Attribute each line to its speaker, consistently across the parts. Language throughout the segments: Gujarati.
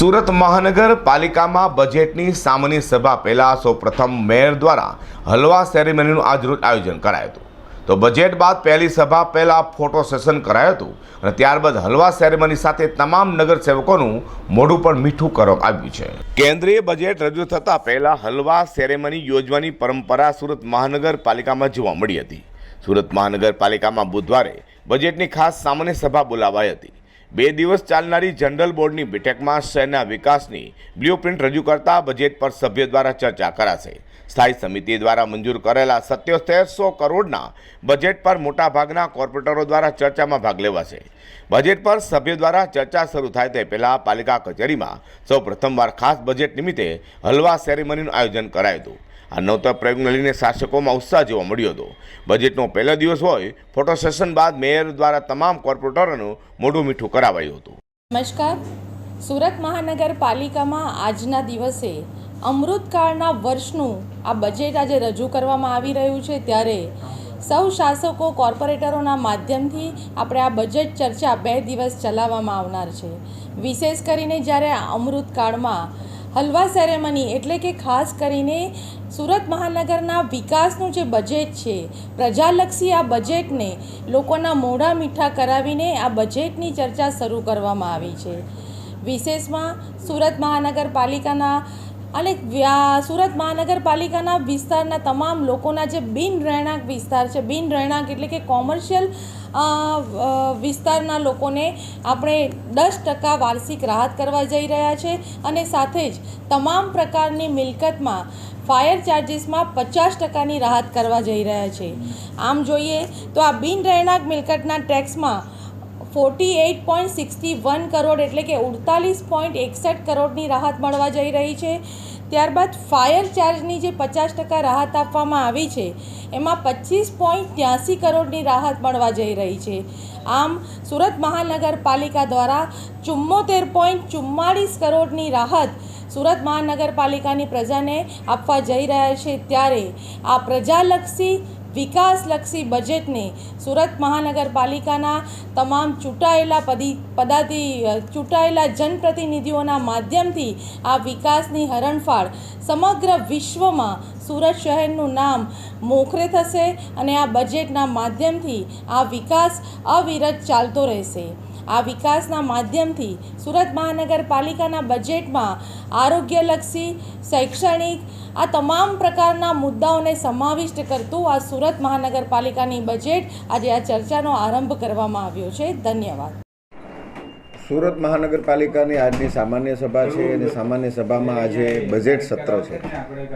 Speaker 1: સુરત મહાનગરપાલિકામાં બજેટની સામાન્ય સભા પહેલાં સૌપ્રથમ મેયર દ્વારા હલવા સેરેમનીનું આજરોજ આયોજન કરાયું હતું. તો બજેટ બાદ પહેલી સભા પહેલાં ફોટો સેશન કરાયું હતું અને ત્યારબાદ હલવા સેરેમની સાથે તમામ નગરસેવકોનું મોઢું પણ મીઠું કરવામાં આવ્યું છે. કેન્દ્રીય બજેટ રજૂ થતાં પહેલાં હલવા સેરેમની યોજવાની પરંપરા સુરત મહાનગરપાલિકામાં જોવા મળી હતી. સુરત મહાનગરપાલિકામાં બુધવારે બજેટની ખાસ સામાન્ય સભા બોલાવાઈ હતી. બે દિવસ ચાલનારી જનરલ બોર્ડની બેઠકમાં શહેરના વિકાસની બ્લુપ્રિન્ટ રજૂ કરતા બજેટ પર સભ્યો દ્વારા ચર્ચા કરાશે. સ્થાયી સમિતિ દ્વારા મંજૂર કરેલા સત્યોતેરસો કરોડના બજેટ પર મોટાભાગના કોર્પોરેટરો દ્વારા ચર્ચામાં ભાગ લેવાશે. બજેટ પર સભ્યો દ્વારા ચર્ચા શરૂ થાય તે પહેલાં પાલિકા કચેરીમાં સૌ પ્રથમવાર ખાસ બજેટ નિમિત્તે હલવા સેરેમનીનું આયોજન કરાયું હતું. આ નવતર પ્રયોગને લઈને શાસકોમાં ઉત્સાહ જોવા મળ્યો હતો. બજેટનો પહેલો દિવસ હોય, ફોટો સેશન બાદ મેયર દ્વારા તમામ કોર્પોરેટરોનું મોઢું મીઠું કરાવાયું હતું.
Speaker 2: નમસ્કાર. સુરત મહાનગરપાલિકામાં આજના દિવસે અમૃતકાળના વર્ષનું આ બજેટ આજે રજૂ કરવામાં આવી રહ્યું છે ત્યારે સૌ શાસકો, કોર્પોરેટરોના માધ્યમથી આપણે આ બજેટ ચર્ચા બે દિવસ ચલાવવામાં આવનાર છે. વિશેષ કરીને જ્યારે અમૃતકાળમાં હલવા સેરેમની એટલે કે ખાસ કરીને સુરત મહાનગરના વિકાસનું જે બજેટ છે, પ્રજાલક્ષી આ બજેટને લોકોના મોઢા મીઠા કરાવીને આ બજેટની ચર્ચા શરૂ કરવામાં આવી છે. વિશેષમાં સુરત મહાનગરપાલિકાના અને સુરત મહાનગરપાલિકાના વિસ્તારના તમામ લોકોના જે બિન રહેણાંક વિસ્તાર છે, બિન રહેણાંક એટલે કે કોમર્શિયલ વિસ્તારના લોકોને આપણે દસ ટકા વાર્ષિક રાહત કરવા જઈ રહ્યા છે અને સાથે જ તમામ પ્રકારની મિલકતમાં ફાયર ચાર્જિસમાં પચાસ ટકાની રાહત કરવા જઈ રહ્યા છે. આમ જોઈએ તો આ બિન રહેણાંક મિલકતના ટેક્સમાં forty eight point sixty one crore એટલે કે ઉડતાલીસ પોઈન્ટ એકસઠ કરોડની રાહત મળવા જઈ રહી છે. ત્યારબાદ ફાયર ચાર્જની જે પચાસ ટકા રાહત આપવામાં આવી છે, એમાં પચીસ પોઈન્ટ ત્યાંસી કરોડની રાહત મળવા જઈ રહી છે. આમ, સુરત મહાનગરપાલિકા દ્વારા ચુમ્મોતેર પોઈન્ટ ચુમ્માળીસ કરોડની રાહત સુરત મહાનગરપાલિકાની પ્રજાને આપવા જઈ રહ્યા છે. ત્યારે આ પ્રજાલક્ષી વિકાસલક્ષી બજેટને સુરત મહાનગરપાલિકાના તમામ ચૂંટાયેલા પદી, પદાધિ, ચૂંટાયેલા જનપ્રતિનિધિઓના માધ્યમથી આ વિકાસની હરણફાળ સમગ્ર વિશ્વમાં સુરત શહેરનું નામ મોખરે થશે અને આ બજેટના માધ્યમથી આ વિકાસ અવિરત ચાલતો રહેશે. આ વિકાસના માધ્યમથી સુરત મહાનગરપાલિકાના બજેટમાં આરોગ્યલક્ષી, શૈક્ષણિક, આ તમામ પ્રકારના મુદ્દાઓને સમાવિષ્ટ કરતું આ સુરત મહાનગરપાલિકાની બજેટ આજે આ ચર્ચાનો આરંભ કરવામાં આવ્યો છે. ધન્યવાદ.
Speaker 3: સુરત મહાનગરપાલિકાની આજની સામાન્ય સભા છે અને સામાન્ય સભામાં આજે બજેટ સત્ર છે.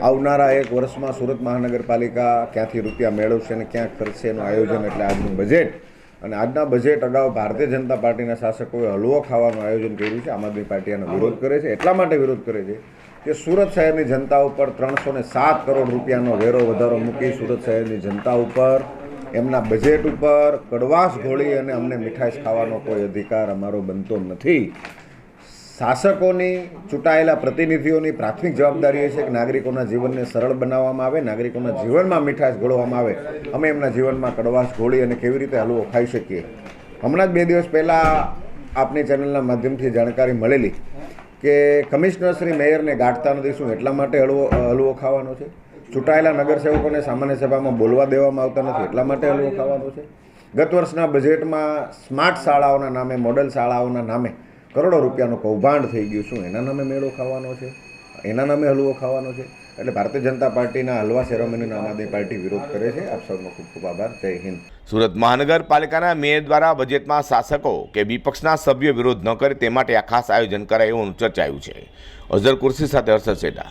Speaker 3: આવનારા એક વર્ષમાં સુરત મહાનગરપાલિકા ક્યાંથી રૂપિયા મેળવશે અને ક્યાં ખર્ચશે એનું આયોજન એટલે આજનું બજેટ અને આજના બજેટ અગાઉ ભારતીય જનતા પાર્ટીના શાસકોએ હલવો ખાવાનું આયોજન કર્યું છે. આમ આદમી પાર્ટી આનો વિરોધ કરે છે. એટલા માટે વિરોધ કરે છે કે સુરત શહેરની જનતા ઉપર ત્રણસો ને સાત કરોડ રૂપિયાનો વેરો વધારો મૂકી સુરત શહેરની જનતા ઉપર એમના બજેટ ઉપર કડવાશ ઘોળી અને અમને મીઠાઈશ ખાવાનો કોઈ અધિકાર અમારો બનતો નથી. શાસકોની ચૂંટાયેલા પ્રતિનિધિઓની પ્રાથમિક જવાબદારી એ છે કે નાગરિકોના જીવનને સરળ બનાવવામાં આવે, નાગરિકોના જીવનમાં મીઠાશ ઘોળવામાં આવે. અમે એમના જીવનમાં કડવાશ ઘોળી અને કેવી રીતે હલવો ખાઈ શકીએ. હમણાં જ બે દિવસ પહેલાં આપની ચેનલના માધ્યમથી જાણકારી મળેલી કે કમિશનર શ્રી મેયરને ગાંઠતા નથી, શું એટલા માટે હળવો, હલવો ખાવાનો છે? ચૂંટાયેલા નગરસેવકોને સામાન્ય સભામાં બોલવા દેવામાં આવતા નથી, એટલા માટે હલવો ખાવાનો છે? ગત વર્ષના બજેટમાં સ્માર્ટ શાળાઓના નામે, મોડલ શાળાઓના નામે કરોડો રૂપિયાનું કૌભાંડ થઈ ગયું શું? એના નામે મેળો ખાવાનો છે? એના નામે હલવો ખાવાનો છે? એટલે ભારતીય જનતા પાર્ટીના હલવા સેરોમનીનો આમ આદમી પાર્ટી વિરોધ કરે છે. આપ સૌનો ખૂબ ખૂબ આભાર. જય હિન્દ.
Speaker 1: સુરત મહાનગરપાલિકાના મેયર દ્વારા બજેટમાં શાસકો કે વિપક્ષના સભ્યો વિરોધ ન કરે તે માટે આ ખાસ આયોજન કરાય એવું ચર્ચાયું છે. અઝર કુર્સી સાથે હર્ષદ સેટા